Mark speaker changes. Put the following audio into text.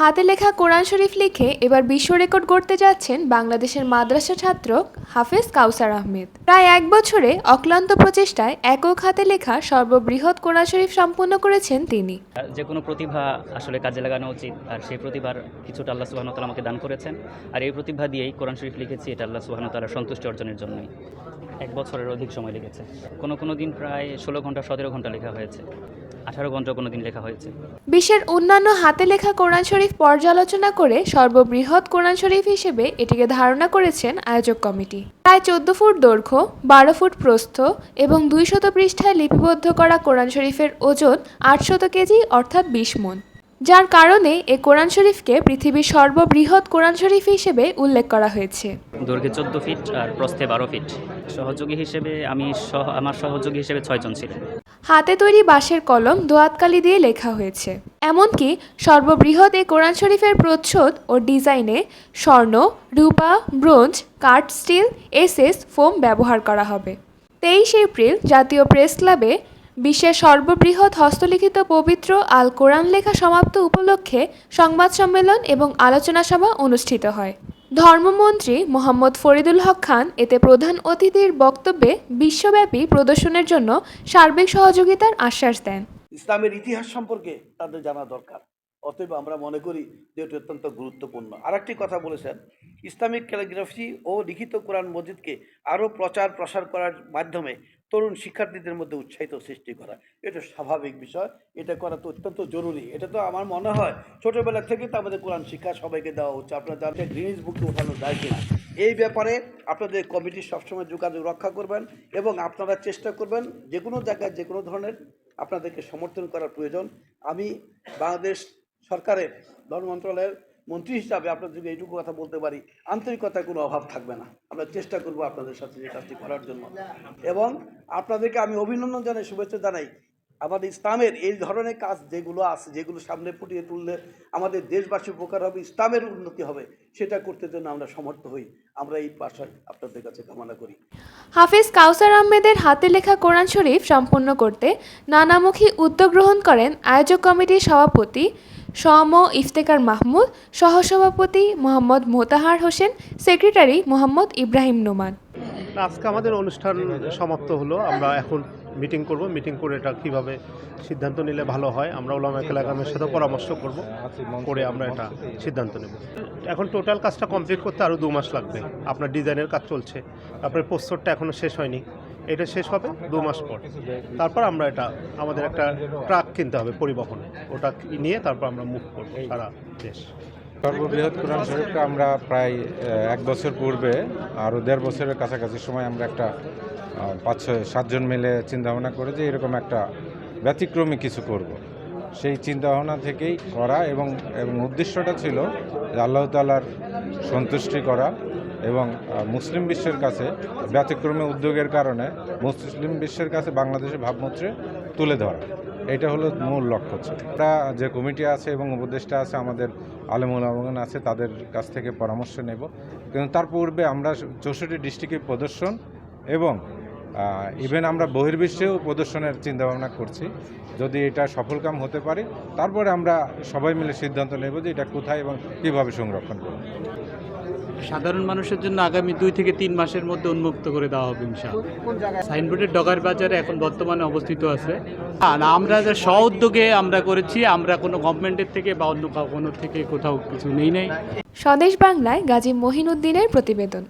Speaker 1: হাতে লেখা কোরআন শরীফ লিখে এবার বিশ্ব রেকর্ড গড়তে যাচ্ছেন বাংলাদেশের মাদ্রাসা ছাত্র হাফেজ কাউসার আহমেদ। প্রায় এক বছরে অক্লান্ত প্রচেষ্টায় একক হাতে লেখা সর্ববৃহৎ কোরআন শরীফ সম্পন্ন করেছেন তিনি।
Speaker 2: যে কোনো প্রতিভা আসলে কাজে লাগানো উচিত, আর সেই প্রতিভার কিছুটা আল্লাহ সুবাহন তালা আমাকে দান করেছেন, আর এই প্রতিভা দিয়েই কোরআন শরীফ লিখেছি, এটা আল্লাহ সুবাহন তালার সন্তুষ্টি অর্জনের জন্যই। এক বছরের অধিক সময় লেগেছে। কোনো কোনো দিন প্রায় ষোলো ঘণ্টা সতেরো ঘণ্টা লেখা হয়েছে। আঠারো ঘণ্টা কোনো দিন লেখা হয়েছে।
Speaker 1: বিশ্বের অন্যান্য হাতে লেখা কোরআন শরীফ পর্যালোচনা করে সর্ববৃহৎ কোরআন শরীফ হিসেবে এটিকে ধারণা করেছেন আয়োজক কমিটি। প্রায় চোদ্দ ফুট দৈর্ঘ্য বারো ফুট প্রস্থ এবং দুইশত পৃষ্ঠায় লিপিবদ্ধ করা কোরআন শরীফের ওজন আটশত কেজি অর্থাৎ বিশ মন। যার কারণে এ কোরআন শরীফকে পৃথিবীর সর্ববৃহৎ কোরআন শরীফ হিসেবে উল্লেখ করা হয়েছে।
Speaker 2: দৈর্ঘ্যে চোদ্দ ফিট আর প্রস্থে বারো ফিট। সহযোগী হিসেবে আমি আমার সহযোগী হিসেবে ছয়জন ছিলেন
Speaker 1: হাতে তৈরি বাঁশের কলম দোয়াতকালি দিয়ে লেখা হয়েছে। এমনকি সর্ববৃহৎ এই কোরআন শরীফের প্রচ্ছদ ও ডিজাইনে স্বর্ণ, রূপা, ব্রোঞ্জ, কাঠ, স্টিল, এসএস, ফোম ব্যবহার করা হবে। তেইশ এপ্রিল জাতীয় প্রেস ক্লাবে বিশ্বের সর্ববৃহৎ হস্তলিখিত পবিত্র আল কোরআন লেখা সমাপ্ত উপলক্ষে সংবাদ সম্মেলন এবং আলোচনা সভা অনুষ্ঠিত হয়। ধর্মমন্ত্রী মোহাম্মদ ফরিদুল হক খান এতে প্রধান অতিথির বক্তব্যে বিশ্বব্যাপী প্রদর্শনের জন্য সার্বিক সহযোগিতার আশ্বাস দেন।
Speaker 3: ইসলামের ইতিহাস সম্পর্কে তাদের জানা দরকার। অতএব আমরা মনে করি যে এটি অত্যন্ত গুরুত্বপূর্ণ। আরেকটি কথা বলেছেন, ইসলামিক ক্যালিগ্রাফি ও লিখিত কোরআন মসজিদকে আরও প্রচার প্রসার করার মাধ্যমে তরুণ শিক্ষার্থীদের মধ্যে উৎসাহিত সৃষ্টি করা। এটা স্বাভাবিক বিষয়, এটা করা তো অত্যন্ত জরুরি। এটা তো আমার মনে হয় ছোটোবেলা থেকে তো আমাদের কোরআন শিক্ষা সবাইকে দেওয়া হচ্ছে আপনারা জানতে গ্রিনিজ বুকে ওঠানো যায় কিনা। এই ব্যাপারে আপনাদের কমিটি সবসময় যোগাযোগ রক্ষা করবেন এবং আপনারা চেষ্টা করবেন যে কোনো জায়গায় যে কোনো ধরনের আপনাদেরকে সমর্থন করার প্রয়োজন। আমি বাংলাদেশ সরকারের ধর্ম মন্ত্রণালয়ের মন্ত্রী হিসাবে আপনাদেরকে এইটুকু কথা বলতে পারি, আন্তরিকতার কোনো অভাব থাকবে না। আমরা চেষ্টা করব আপনাদের সাথে যে কাজটি করার জন্য। এবং আপনাদেরকে আমি অভিনন্দন জানাই, শুভেচ্ছা জানাই। আমাদের ইসলামের এই ধরনের কাজ যেগুলো আছে, যেগুলো সামনে ফুটিয়ে তুললে আমাদের দেশবাসী উপকার হবে, ইসলামের উন্নতি হবে, সেটা করতে জন্য আমরা সমর্থ হই। আমরা এই পাশায় আপনাদের কাছে কামনা করি।
Speaker 1: হাফিজ কাউসার আহমেদের হাতে লেখা কোরআন শরীফ সম্পন্ন করতে নানামুখী উদ্যোগ গ্রহণ করেন আয়োজক কমিটির সভাপতি সম ইফতেকার মাহমুদ, সহসভাপতি মোহাম্মদ মোতাহার হোসেন, সেক্রেটারি মোহাম্মদ ইব্রাহিম নোমান।
Speaker 4: আজকে আমাদের অনুষ্ঠান সমাপ্ত হলো। আমরা এখন মিটিং করব মিটিং করে এটা কীভাবে সিদ্ধান্ত নিলে ভালো হয় আমরা ওলামা এলাকামের সাথে পরামর্শ করব, করে আমরা এটা সিদ্ধান্ত নেব। এখন টোটাল কাজটা কমপ্লিট করতে আরও দু মাস লাগবে, আপনার ডিজাইনের কাজ চলছে তারপরে পোস্টারটা এখনও শেষ হয়নি, এটা শেষ হবে দু মাস পর। তারপর আমরা এটা, আমাদের একটা ট্রাক কিনতে হবে পরিবহন, ওটা নিয়ে তারপর আমরা মুভ করব, সারা দেশ।
Speaker 5: সর্ববৃহৎ কোরআন শরীফটা আমরা প্রায় এক বছর পূর্বে, আরও দেড় বছরের কাছাকাছি সময় আমরা একটা পাঁচ ছয় সাতজন মিলে চিন্তাভাবনা করে যে এরকম একটা ব্যতিক্রমী কিছু করব। সেই চিন্তাভাবনা থেকেই করা এবং এবং উদ্দেশ্যটা ছিল যে আল্লাহ তালার সন্তুষ্টি করা এবং মুসলিম বিশ্বের কাছে ব্যতিক্রমী উদ্যোগের কারণে মুসলিম বিশ্বের কাছে বাংলাদেশের ভাবমূত্রে তুলে ধরা এটা হলো মূল লক্ষ্য ছিল আমরা যে কমিটি আছে এবং উপদেষ্টা আছে, আমাদের আলেমুল আমগন আছে, তাদের কাছ থেকে পরামর্শ নেব। কিন্তু তার পূর্বে আমরা চৌষট্টি ডিস্ট্রিক্টে প্রদর্শন এবং ইভেন আমরা বহির্বিশ্বেও প্রদর্শনের চিন্তাভাবনা করছি, যদি এটা সফলকাম হতে পারে। তারপরে আমরা সবাই মিলে সিদ্ধান্ত নেব যে এটা কোথায় এবং কীভাবে সংরক্ষণ করব।
Speaker 6: সাধারণ মানুষের জন্য আগামী দুই থেকে তিন মাসের মধ্যে উন্মুক্ত করে দেওয়া হবে ইনশাআল্লাহ। সাইনবোর্ডের ডগার বাজারে এখন বর্তমানে অবস্থিত আছে। না আমরা যে স্ব উদ্যোগে আমরা করেছি আমরা কোনো গভর্নমেন্টের থেকে বা অন্য কাউ- কোনো থেকে কোথাও কিছু নেই নাই।
Speaker 1: স্বদেশ বাংলায় গাজী মহিনুদ্দিনের প্রতিবেদন।